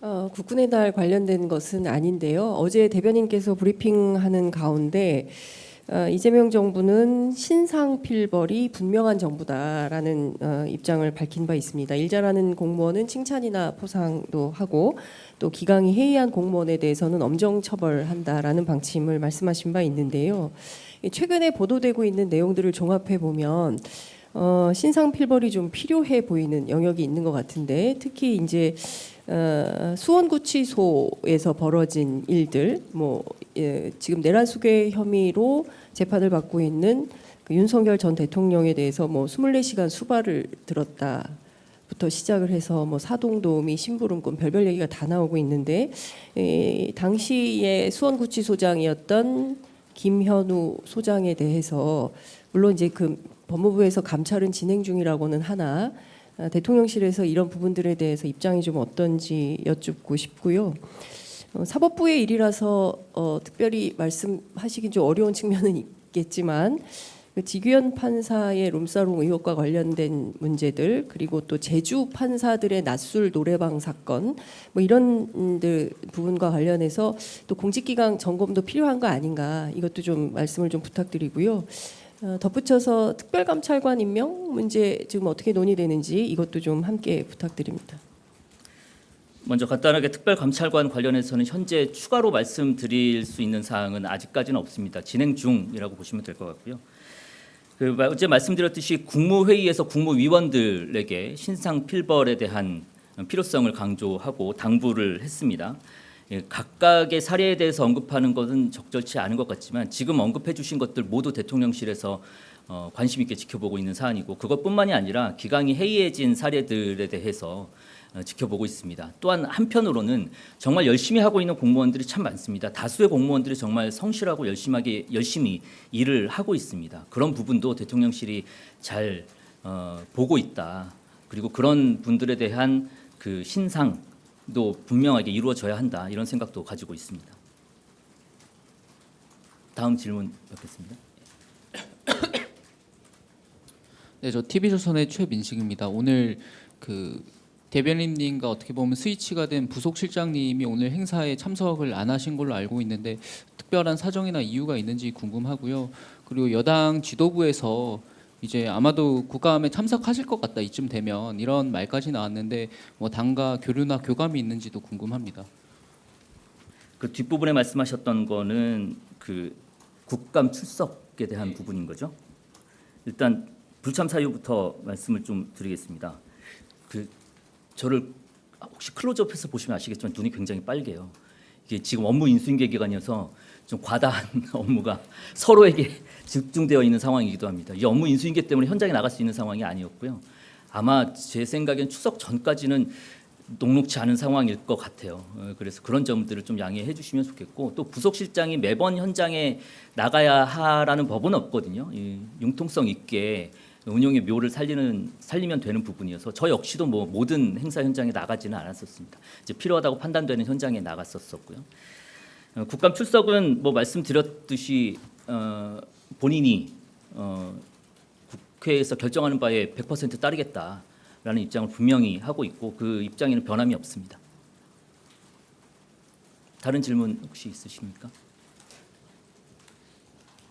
어, 국군의 날 관련된 것은 아닌데요. 어제 대변인께서 브리핑하는 가운데 어, 이재명 정부는 신상 필벌이 분명한 정부다라는 어, 입장을 밝힌 바 있습니다. 일 잘하는 공무원은 칭찬이나 포상도 하고 또 기강이 해이한 공무원에 대해서는 엄정 처벌한다라는 방침을 말씀하신 바 있는데요. 이 최근에 보도되고 있는 내용들을 종합해 보면 어, 신상 필벌이 좀 필요해 보이는 영역이 있는 것 같은데 특히 이제 어, 수원구치소에서 벌어진 일들, 뭐 예, 지금 내란 수괴 혐의로 재판을 받고 있는 그 윤석열 전 대통령에 대해서 뭐 24시간 수발을 들었다. 부터 시작을 해서 뭐 사동도우미 심부름꾼 별별 얘기가 다 나오고 있는데 에, 당시에 수원구치소장이었던 김현우 소장에 대해서 물론 이제 그 법무부에서 감찰은 진행 중이라고는 하나 아, 대통령실에서 이런 부분들에 대해서 입장이 좀 어떤지 여쭙고 싶고요. 어, 사법부의 일이라서 어, 특별히 말씀하시긴 좀 어려운 측면은 있겠지만 그 지규현 판사의 룸사롱 의혹과 관련된 문제들 그리고 또 제주 판사들의 낮술 노래방 사건 뭐 이런 들 부분과 관련해서 또 공직기강 점검도 필요한 거 아닌가 이것도 좀 말씀을 좀 부탁드리고요. 어, 덧붙여서 특별감찰관 임명 문제 지금 어떻게 논의되는지 이것도 좀 함께 부탁드립니다. 먼저 간단하게 특별감찰관 관련해서는 현재 추가로 말씀드릴 수 있는 사항은 아직까지는 없습니다. 진행 중이라고 보시면 될 것 같고요. 그 마- 어제 말씀드렸듯이 국무회의에서 국무위원들에게 신상 필벌에 대한 필요성을 강조하고 당부를 했습니다. 예, 각각의 사례에 대해서 언급하는 것은 적절치 않은 것 같지만 지금 언급해 주신 것들 모두 대통령실에서 어, 관심 있게 지켜보고 있는 사안이고 그것뿐만이 아니라 기강이 해이해진 사례들에 대해서 어, 지켜보고 있습니다. 또한 한편으로는 정말 열심히 하고 있는 공무원들이 참 많습니다. 다수의 공무원들이 정말 성실하고 열심하게 열심히 일을 하고 있습니다. 그런 부분도 대통령실이 잘 어, 보고 있다. 그리고 그런 분들에 대한 그 신상 도 분명하게 이루어져야 한다. 이런 생각도 가지고 있습니다. 다음 질문 받겠습니다. 네, 저 TV조선의 최민식입니다. 오늘 그 대변인님과 어떻게 보면 스위치가 된 부속실장님이 오늘 행사에 참석을 안 하신 걸로 알고 있는데 특별한 사정이나 이유가 있는지 궁금하고요. 그리고 여당 지도부에서 이제 아마도 국감에 참석하실 것 같다 이쯤 되면 이런 말까지 나왔는데 뭐 당과 교류나 교감이 있는지도 궁금합니다. 그 뒷부분에 말씀하셨던 거는 그 국감 출석에 대한 부분인 거죠. 일단 불참 사유부터 말씀을 좀 드리겠습니다. 그 저를 혹시 클로즈업해서 보시면 아시겠지만 눈이 굉장히 빨개요. 이게 지금 업무 인수인계 기간이어서 좀 과다한 업무가 서로에게 집중되어 있는 상황이기도 합니다. 이 업무 인수인계 때문에 현장에 나갈 수 있는 상황이 아니었고요. 아마 제 생각엔 추석 전까지는 녹록치 않은 상황일 것 같아요. 어, 그래서 그런 점들을 좀 양해해 주시면 좋겠고 또 부속실장이 매번 현장에 나가야 하라는 법은 없거든요. 이 융통성 있게 운영의 묘를 살리는 살리면 되는 부분이어서 저 역시도 뭐 모든 행사 현장에 나가지는 않았었습니다. 이제 필요하다고 판단되는 현장에 나갔었었고요. 어, 국감 출석은 뭐 말씀드렸듯이 어, 본인이 어, 국회에서 결정하는 바에 100% 따르겠다라는 입장을 분명히 하고 있고 그 입장에는 변함이 없습니다. 다른 질문 혹시 있으십니까?